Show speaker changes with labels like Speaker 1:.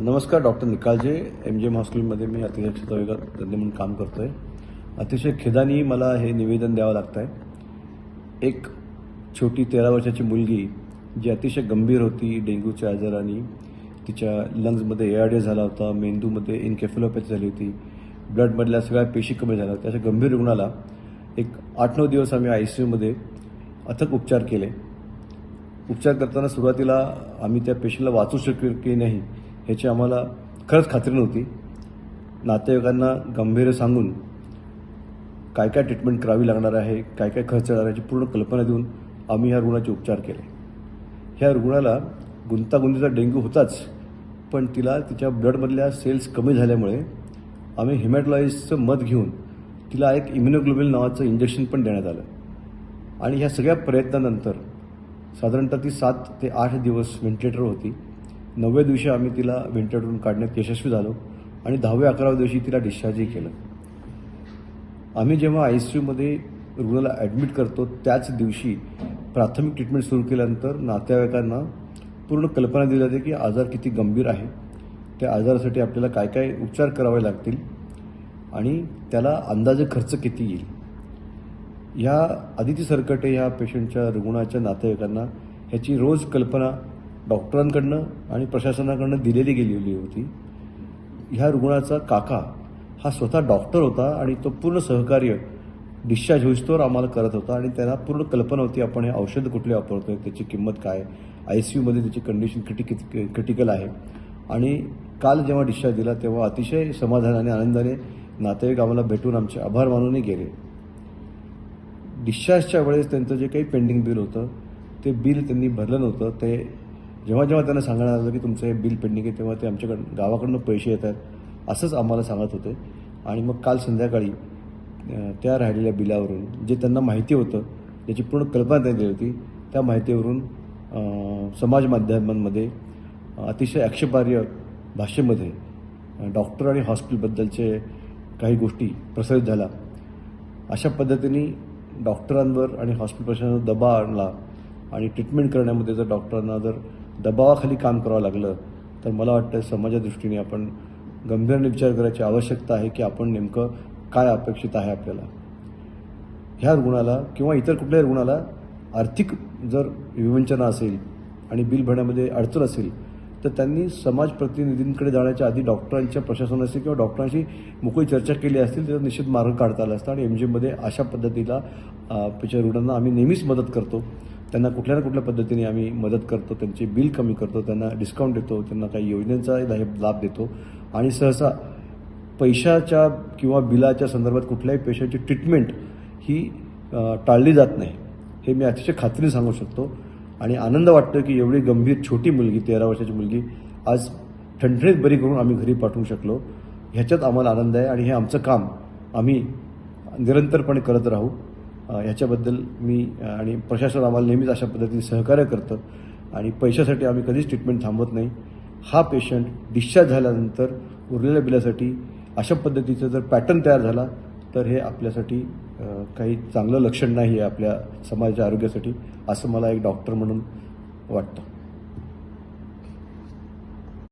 Speaker 1: नमस्कार doctor Nikalje. M G M हॉस्पिटलमध्ये मी अतिशय क्षेत्रविभागात तज्ञ म्हणून काम करतो आहे अतिशय खेदानी मला हे निवेदन द्यावं लागतं आहे एक छोटी तेरा वर्षाची मुलगी जी अतिशय गंभीर होती डेंग्यूच्या आजाराने. तिच्या लंग्समध्ये एआरडी झाला होता मेंदूमध्ये इनकेफेलोपॅथी झाली होती ब्लडमधल्या सगळ्या पेशी कमी झाल्या होत्या. अशा गंभीर रुग्णाला एक आठ नऊ दिवस आम्ही आय सी यूमध्ये अथक उपचार केले. उपचार करताना सुरुवातीला आम्ही त्या पेशीला वाचू शकू की नाही ह्याची आम्हाला खरंच खात्री नव्हती. नातेवाईकांना गंभीर सांगून काय काय ट्रीटमेंट करावी लागणार आहे काय काय खर्च येणार याची पूर्ण कल्पना देऊन आम्ही ह्या रुग्णाचे उपचार केले. ह्या रुग्णाला गुंतागुंतीचा डेंग्यू होताच पण तिला तिच्या ब्लडमधल्या सेल्स कमी झाल्यामुळे आम्ही हिमॅटॉलॉजिस्टचं मत घेऊन तिला एक इम्युनोग्लोबिन नावाचं इंजेक्शन पण देण्यात आलं. आणि ह्या सगळ्या प्रयत्नानंतर साधारणतः ती सात ते आठ दिवस व्हेंटिलेटरवर होती. नवव्या दिवशी आम्ही तिला व्हेंटिलेटरून काढण्यात यशस्वी झालो आणि दहाव्या अकराव्या दिवशी तिला डिस्चार्जही केलं. आम्ही जेव्हा आय सी यूमध्ये रुग्णाला ॲडमिट करतो त्याच दिवशी प्राथमिक ट्रीटमेंट सुरू केल्यानंतर नातेवाईकांना पूर्ण कल्पना दिली जाते की आजार किती गंभीर आहे. त्या आजारासाठी आपल्याला काय काय उपचार करावे लागतील आणि त्याला अंदाजे खर्च किती येईल. ह्या अदिती सरकटे ह्या पेशंटच्या रुग्णाच्या नातेवाईकांना ह्याची रोज कल्पना डॉक्टरांकडनं आणि प्रशासनाकडनं दिलेली गेलेली होती. ह्या रुग्णाचा काका हा स्वतः डॉक्टर होता आणि तो पूर्ण सहकार्य डिस्चार्ज होईस्तोवर आम्हाला करत होता आणि त्याला पूर्ण कल्पना होती आपण हे औषध कुठले वापरतोय? त्याची किंमत काय? आय सी यूमध्ये त्याची कंडिशन क्रिटिक क्रिटिकल आहे. आणि काल जेव्हा डिस्चार्ज दिला तेव्हा अतिशय समाधानाने आनंदाने नातेवाईक आम्हाला भेटून आमचे आभार मानूनही गेले. डिस्चार्जच्या वेळेस त्यांचं जे काही पेंडिंग बिल होतं ते बिल त्यांनी भरलं नव्हतं. ते जेव्हा जेव्हा त्यांना सांगण्यात आलं की तुमचं हे बिल पेंडिंग आहे तेव्हा ते आमच्याकडं गावाकडनं पैसे येत आहेत असंच आम्हाला सांगत होते. आणि मग काल संध्याकाळी त्या राहिलेल्या बिलावरून जे त्यांना माहिती होतं त्याची पूर्ण कल्पना त्यांनी दिली होती त्या माहितीवरून समाज माध्यमांमध्ये अतिशय आक्षेपार्ह भाषेमध्ये डॉक्टर आणि हॉस्पिटलबद्दलचे काही गोष्टी प्रसारित झाल्या. अशा पद्धतीने डॉक्टरांवर आणि हॉस्पिटल प्रशासनावर दबाव आणला आणि ट्रीटमेंट करण्यामध्ये जर डॉक्टरांना जर दबावाखाली काम करावं लागलं तर मला वाटतं समाजा दृष्टीने आपण गंभीरने विचार करायची आवश्यकता आहे की आपण नेमकं काय अपेक्षित आहे आपल्याला. ह्या रुग्णाला किंवा इतर कुठल्याही रुग्णाला आर्थिक जर विवंचना असेल आणि बिल भरण्यामध्ये अडचण असेल तर त्यांनी समाज प्रतिनिधींकडे जाण्याच्या आधी डॉक्टरांच्या प्रशासनाशी किंवा डॉक्टरांशी मोकळी चर्चा केली असतील त्याचा निश्चित मार्ग काढता आला असता आणि एम जीमध्ये अशा पद्धतीला पिच्या रुग्णांना आम्ही नेहमीच मदत करतो. त्यांना कुठल्या ना कुठल्या पद्धतीने आम्ही मदत करतो त्यांचे बिल कमी करतो त्यांना डिस्काउंट देतो त्यांना काही योजनेचा लाभ देतो. आणि सहसा पैशाच्या किंवा बिलाच्या संदर्भात कुठल्याही पेशाची ट्रीटमेंट ही टाळली जात नाही. हे मी अतिशय खात्रीने सांगू शकतो. आणि आनंद वाटतो की एवढी गंभीर छोटी मुलगी तेरा वर्षाची मुलगी आज ठणठणीत बरी करून आम्ही घरी पाठवू शकलो. ह्याच्यात आम्हाला आनंद आहे आणि हे आमचं काम आम्ही निरंतरपणे करत राहू. याच्याबद्दल मी आणि प्रशासन आम्हाला नेहमीच अशा पद्धतीने सहकार्य करतं. आणि पैशासाठी आम्ही कधीच ट्रीटमेंट थांबवत नाही. हा पेशंट डिस्चार्ज झाल्यानंतर उरलेल्या बिलासाठी अशा पद्धतीचं जर पॅटर्न तयार झाला तर हे आपल्यासाठी काही चांगलं लक्षण नाही आहे आपल्या समाजाच्या आरोग्यासाठी असं मला एक डॉक्टर म्हणून वाटतं.